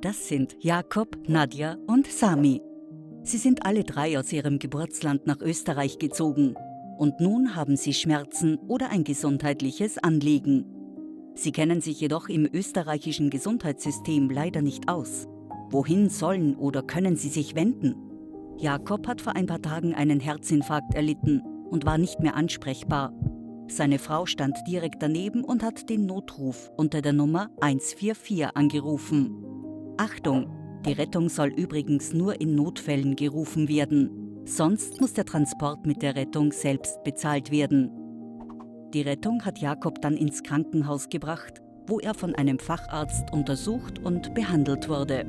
Das sind Jakob, Nadja und Sami. Sie sind alle drei aus ihrem Geburtsland nach Österreich gezogen und nun haben sie Schmerzen oder ein gesundheitliches Anliegen. Sie kennen sich jedoch im österreichischen Gesundheitssystem leider nicht aus. Wohin sollen oder können sie sich wenden? Jakob hat vor ein paar Tagen einen Herzinfarkt erlitten und war nicht mehr ansprechbar. Seine Frau stand direkt daneben und hat den Notruf unter der Nummer 144 angerufen. Achtung, die Rettung soll übrigens nur in Notfällen gerufen werden. Sonst muss der Transport mit der Rettung selbst bezahlt werden. Die Rettung hat Jakob dann ins Krankenhaus gebracht, wo er von einem Facharzt untersucht und behandelt wurde.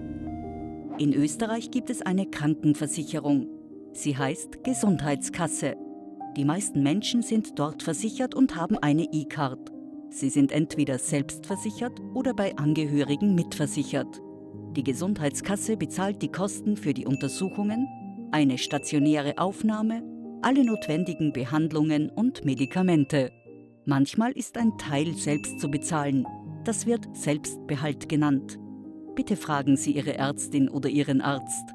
In Österreich gibt es eine Krankenversicherung. Sie heißt Gesundheitskasse. Die meisten Menschen sind dort versichert und haben eine E-Card. Sie sind entweder selbstversichert oder bei Angehörigen mitversichert. Die Gesundheitskasse bezahlt die Kosten für die Untersuchungen, eine stationäre Aufnahme, alle notwendigen Behandlungen und Medikamente. Manchmal ist ein Teil selbst zu bezahlen. Das wird Selbstbehalt genannt. Bitte fragen Sie Ihre Ärztin oder Ihren Arzt.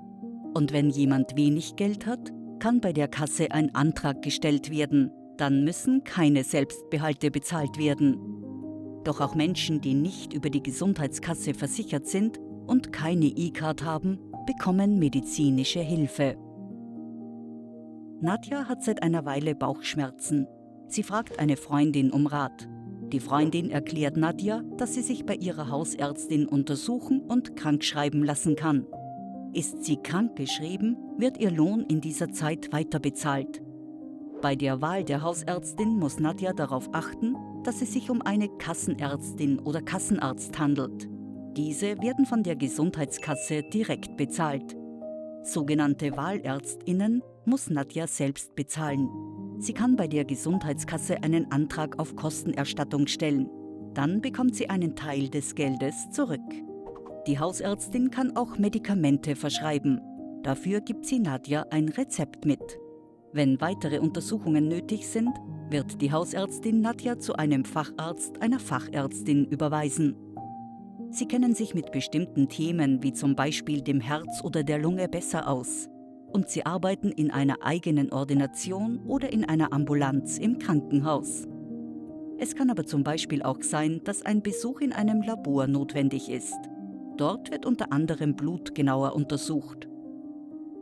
Und wenn jemand wenig Geld hat, kann bei der Kasse ein Antrag gestellt werden. Dann müssen keine Selbstbehalte bezahlt werden. Doch auch Menschen, die nicht über die Gesundheitskasse versichert sind, und keine E-Card haben, bekommen medizinische Hilfe. Nadja hat seit einer Weile Bauchschmerzen. Sie fragt eine Freundin um Rat. Die Freundin erklärt Nadja, dass sie sich bei ihrer Hausärztin untersuchen und krankschreiben lassen kann. Ist sie krankgeschrieben, wird ihr Lohn in dieser Zeit weiter bezahlt. Bei der Wahl der Hausärztin muss Nadja darauf achten, dass es sich um eine Kassenärztin oder Kassenarzt handelt. Diese werden von der Gesundheitskasse direkt bezahlt. Sogenannte Wahlärztinnen muss Nadja selbst bezahlen. Sie kann bei der Gesundheitskasse einen Antrag auf Kostenerstattung stellen. Dann bekommt sie einen Teil des Geldes zurück. Die Hausärztin kann auch Medikamente verschreiben. Dafür gibt sie Nadja ein Rezept mit. Wenn weitere Untersuchungen nötig sind, wird die Hausärztin Nadja zu einem Facharzt einer Fachärztin überweisen. Sie kennen sich mit bestimmten Themen wie zum Beispiel dem Herz oder der Lunge besser aus. Und sie arbeiten in einer eigenen Ordination oder in einer Ambulanz im Krankenhaus. Es kann aber zum Beispiel auch sein, dass ein Besuch in einem Labor notwendig ist. Dort wird unter anderem Blut genauer untersucht.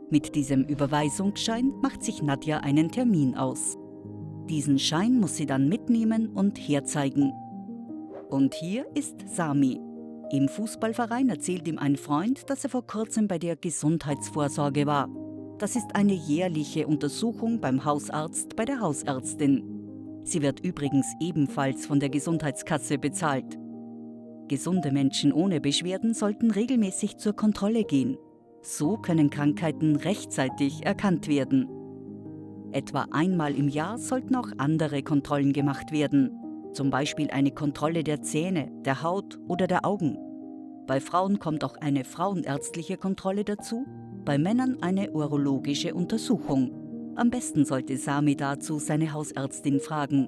Mit diesem Überweisungsschein macht sich Nadja einen Termin aus. Diesen Schein muss sie dann mitnehmen und herzeigen. Und hier ist Sami, im Fußballverein erzählt ihm ein Freund, dass er vor kurzem bei der Gesundheitsvorsorge war. Das ist eine jährliche Untersuchung beim Hausarzt bei der Hausärztin. Sie wird übrigens ebenfalls von der Gesundheitskasse bezahlt. Gesunde Menschen ohne Beschwerden sollten regelmäßig zur Kontrolle gehen. So können Krankheiten rechtzeitig erkannt werden. Etwa einmal im Jahr sollten auch andere Kontrollen gemacht werden zum Beispiel eine Kontrolle der Zähne, der Haut oder der Augen. Bei Frauen kommt auch eine frauenärztliche Kontrolle dazu, bei Männern eine urologische Untersuchung. Am besten sollte Sami dazu seine Hausärztin fragen.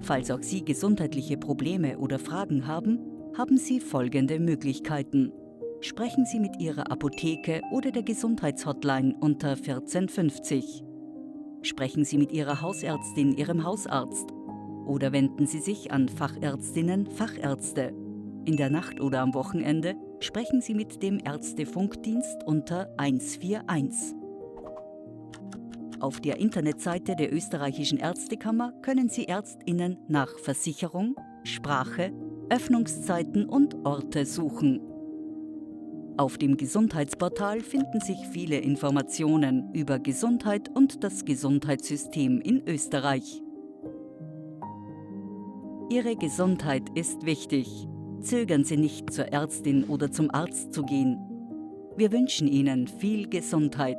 Falls auch Sie gesundheitliche Probleme oder Fragen haben, haben Sie folgende Möglichkeiten. Sprechen Sie mit Ihrer Apotheke oder der Gesundheitshotline unter 1450. Sprechen Sie mit Ihrer Hausärztin, Ihrem Hausarzt oder wenden Sie sich an Fachärztinnen, Fachärzte. In der Nacht oder am Wochenende sprechen Sie mit dem Ärztefunkdienst unter 141. Auf der Internetseite der österreichischen Ärztekammer können Sie Ärztinnen nach Versicherung, Sprache, Öffnungszeiten und Orte suchen. Auf dem Gesundheitsportal finden sich viele Informationen über Gesundheit und das Gesundheitssystem in Österreich. Ihre Gesundheit ist wichtig. Zögern Sie nicht, zur Ärztin oder zum Arzt zu gehen. Wir wünschen Ihnen viel Gesundheit.